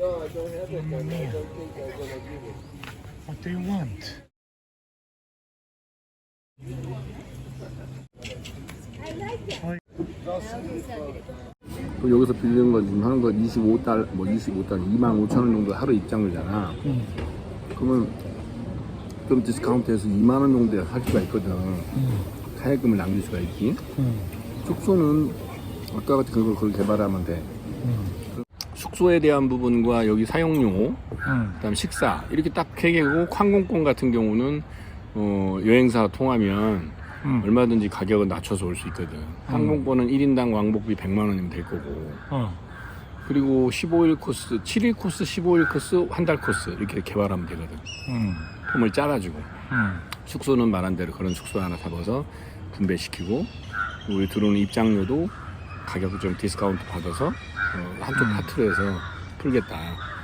No, I don't have it. I don't think I'm gonna give it. What do you want? 또 여기서 빌리는 건 지금 하는 거 25달, 뭐 25달, 2만 5천 원 정도 하루 입장료잖아. 음. 그러면 좀 디스카운트해서 2만 원 정도에 할 수가 있거든. 차액금을 남길 수가 있지. 음. 숙소는 아까 같이 그걸, 그걸 개발하면 돼. 음. 숙소에 대한 부분과 여기 사용료, 음. 그다음 식사 이렇게 딱세 개고 항공권 같은 경우는 어, 여행사 통하면 음. 얼마든지 가격은 낮춰서 올 수 있거든. 항공권은 1인당 왕복비 100만 원이면 될 거고. 어. 그리고 15일 코스, 7일 코스, 15일 코스, 한 달 코스 이렇게 개발하면 되거든. 음. 폼을 짜가지고 음. 숙소는 숙소는 말한 대로 그런 숙소 하나 잡아서 분배시키고 우리 들어오는 입장료도 가격을 좀 디스카운트 받아서 어, 한쪽 파트로 해서 풀겠다.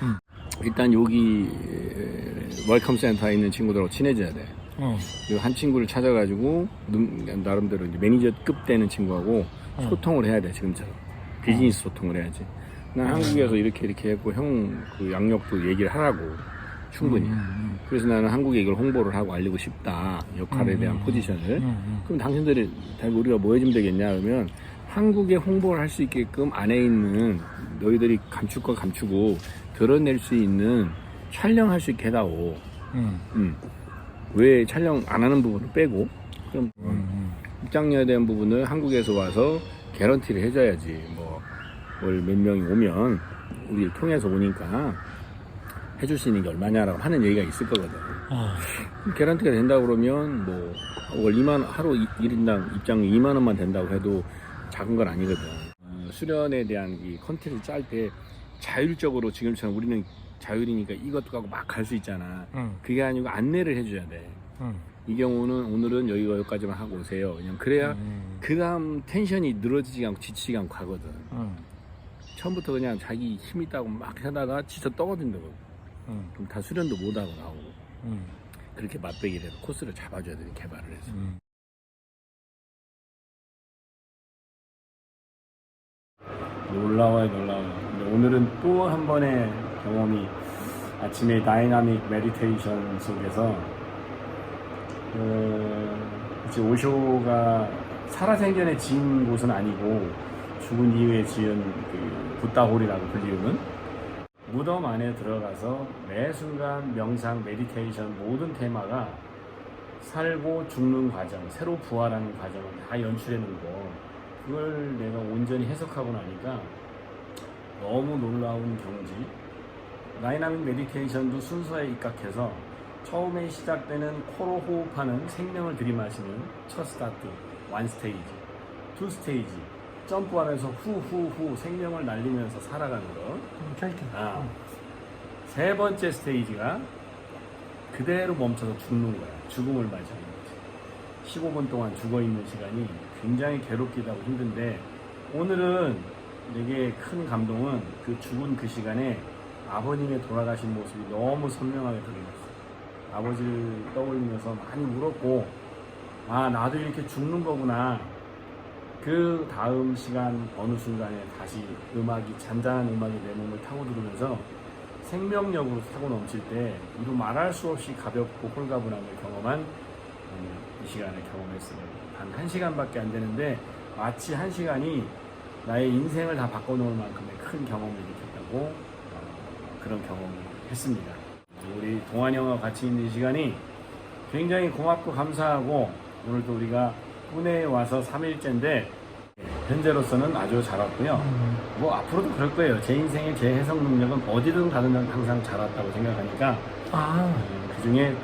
음. 일단 여기 에, 웰컴 센터에 있는 친구들하고 친해져야 돼. 어. 한 친구를 찾아가지고 능- 나름대로 매니저급 되는 친구하고 어. 소통을 해야 돼 지금처럼 비즈니스 소통을 해야지. 난 한국에서 이렇게 이렇게 했고 형 그 양력도 얘기를 하라고 충분히. 음. 그래서 나는 한국에 이걸 홍보를 하고 알리고 싶다 역할에 음, 대한 음, 포지션을. 음. 그럼 당신들이 다 우리가 뭐 해주면 되겠냐 그러면 한국에 홍보를 할 수 있게끔 안에 있는 너희들이 거 감추고 드러낼 수 있는 촬영할 수 있게 해다오. 음. 음. 왜 촬영 안 하는 부분을 빼고 그럼 음. 입장료에 대한 부분을 한국에서 와서 개런티를 해줘야지 뭐월 몇 명이 오면 우리를 통해서 오니까 해줄 수 있는 게 얼마냐라고 하는 얘기가 있을 거거든 어. 개런티가 된다 그러면 뭐 월 2만 하루 1인당 입장료 2만 원만 된다고 해도 작은 건 아니거든 어, 수련에 대한 이 컨텐츠 짤 때 자율적으로 지금처럼 우리는 자율이니까 이것도 가고 막 갈 수 있잖아 음. 그게 아니고 안내를 해줘야 돼. 음. 이 경우는 오늘은 여기 여기까지만 하고 오세요. 그냥 그래야 음. 그 다음 텐션이 늘어지지 않고 지치지 않고 가거든. 음. 처음부터 그냥 자기 힘 있다고 막 하다가 지쳐 떠거든다고. 음. 그럼 다 수련도 못 하고 나오고. 음. 그렇게 맛배기를 해서 코스를 잡아줘야 돼, 개발을 해서. 음. 놀라워요, 놀라워요. 오늘은 또 한 번의 경험이 아침에 다이나믹 메디테이션 속에서 어, 이제 오쇼가 살아생전에 지은 곳은 아니고 죽은 이후에 지은 그 붓다홀이라고 불리우는 무덤 안에 들어가서 매 순간 명상, 메디테이션 모든 테마가 살고 죽는 과정, 새로 부활하는 과정을 다 연출해 놓은 거. 그걸 내가 온전히 해석하고 나니까 너무 놀라운 경지. 다이나믹 메디테이션도 순서에 입각해서 처음에 시작되는 코로 호흡하는 생명을 들이마시는 첫 스타트, 원 스테이지, 투 스테이지, 점프하면서 후후후 생명을 날리면서 살아가는 거. 짧게. 아, 세 번째 스테이지가 그대로 멈춰서 죽는 거야. 죽음을 맞이하는 거지. 15분 동안 죽어 있는 시간이 굉장히 괴롭기도 하고 힘든데 오늘은 되게 큰 감동은 그 죽은 그 시간에 아버님의 돌아가신 모습이 너무 선명하게 드러났어요. 아버지를 떠올리면서 많이 울었고 아 나도 이렇게 죽는 거구나. 그 다음 시간 어느 순간에 다시 음악이 잔잔한 음악이 내 몸을 타고 들어오면서 생명력으로 타고 넘칠 때 이루 말할 수 없이 가볍고 홀가분함을 경험한 음, 이 시간을 경험했어요. 단 한 시간밖에 안 되는데 마치 한 시간이 나의 인생을 다 바꿔놓을 만큼의 큰 경험을 일으켰다고 어, 그런 경험을 했습니다. 우리 동환 형과 같이 있는 이 시간이 굉장히 고맙고 감사하고 오늘도 우리가 군에 와서 3일째인데 현재로서는 아주 잘 왔고요. 음. 뭐 앞으로도 그럴 거예요. 제 인생의 제 해석 능력은 어디든 가든 난 항상 잘 왔다고 생각하니까 아. 그 중에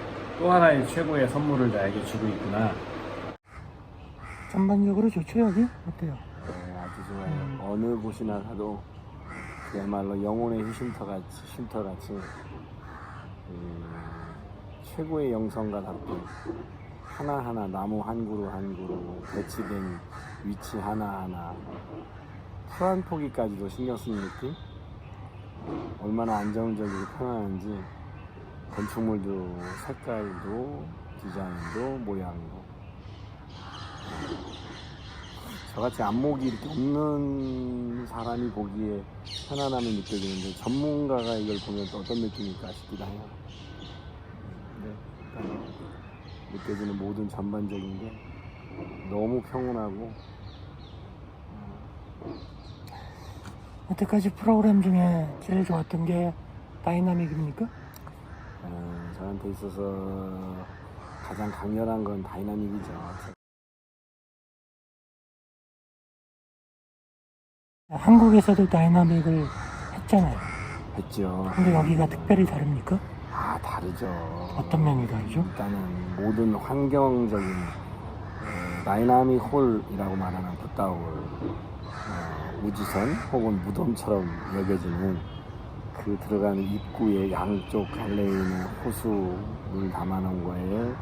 또 하나의 최고의 선물을 나에게 주고 있구나. 전반적으로 좋죠 여기? 어때요? 네, 아주 좋아요. 음. 어느 곳이나 가도 그야말로 영혼의 쉼터 같이 쉼터 같이 음, 최고의 영성가답게 하나하나 나무 한 그루 한 그루 배치된 위치 하나하나 풀 한 포기까지도 신경 쓰는 느낌? 얼마나 안정적이고 편안한지 건축물도 색깔도 디자인도 모양도 저같이 안목이 이렇게 없는 사람이 보기에 편안함이 느껴지는데 전문가가 이걸 보면 또 어떤 느낌일까 싶기도 해요. 네, 느껴지는 모든 전반적인 게 너무 평온하고 여태까지 프로그램 중에 제일 좋았던 게 다이나믹입니까? 어, 저한테 있어서 가장 강렬한 건 다이나믹이죠. 한국에서도 다이나믹을 했잖아요. 했죠. 근데 여기가 특별히 다릅니까? 아 다르죠. 어떤 면이 다르죠? 일단은 모든 환경적인 어, 다이나믹 홀이라고 말하는 붓다홀 어, 우주선 혹은 무덤처럼 여겨지는 그 들어가는 입구의 양쪽 갈래에 있는 호수를 담아놓은 거에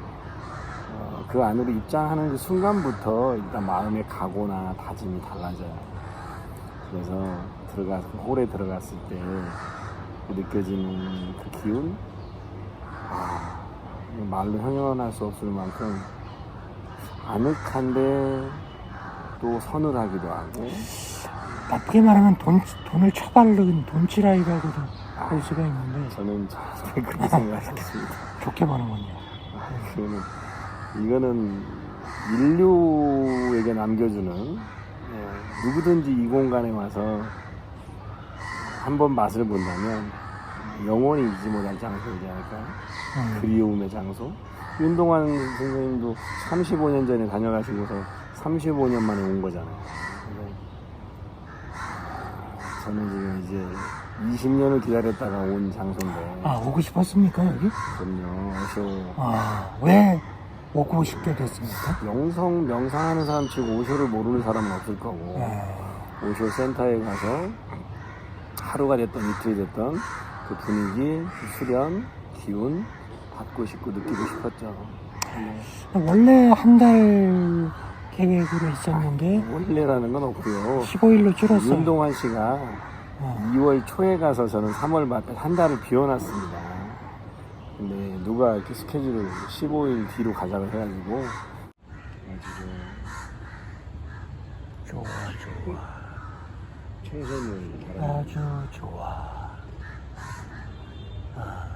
어, 그 안으로 입장하는 그 순간부터 일단 마음의 각오나 다짐이 달라져요. 그래서 들어가서 홀에 들어갔을 때 느껴지는 그 기운, 아, 말로 형용할 수 없을 만큼 아늑한데 또 서늘하기도 하고 나쁘게 말하면 돈, 돈을 처바른 돈치라이라고도 할 수가 있는데 저는 절대 그렇게 생각했습니다. 좋게 보는군요. 그거는 이거는 인류에게 남겨주는 예, 누구든지 이 공간에 와서 한번 맛을 본다면 영원히 잊지 못할 장소이지 않을까 음. 그리움의 장소 윤동환 선생님도 35년 전에 다녀가시고서 35년 만에 온 거잖아요 저는 지금 이제 20년을 기다렸다가 온 장소인데 아 오고 싶었습니까 여기? 그럼요 어쇼 아왜 오고 싶게 됐습니까? 영성 명상하는 사람 치고 오쇼를 모르는 사람은 없을 거고 아, 오쇼 센터에 가서 하루가 됐던 이틀이 됐던 그 분위기, 그 수련, 기운 받고 싶고 느끼고 싶었죠. 근데 원래 한 달 계획으로 했었는데 원래라는 건 없고요. 15일로 줄었어요. 윤동환 씨가 어. 2월 초에 가서 저는 3월 말에 한 달을 비워놨습니다. 근데 누가 이렇게 스케줄을 15일 뒤로 가자고 해가지고 지금 좋아 좋아 최선을 다하는 아주 좋아. 아,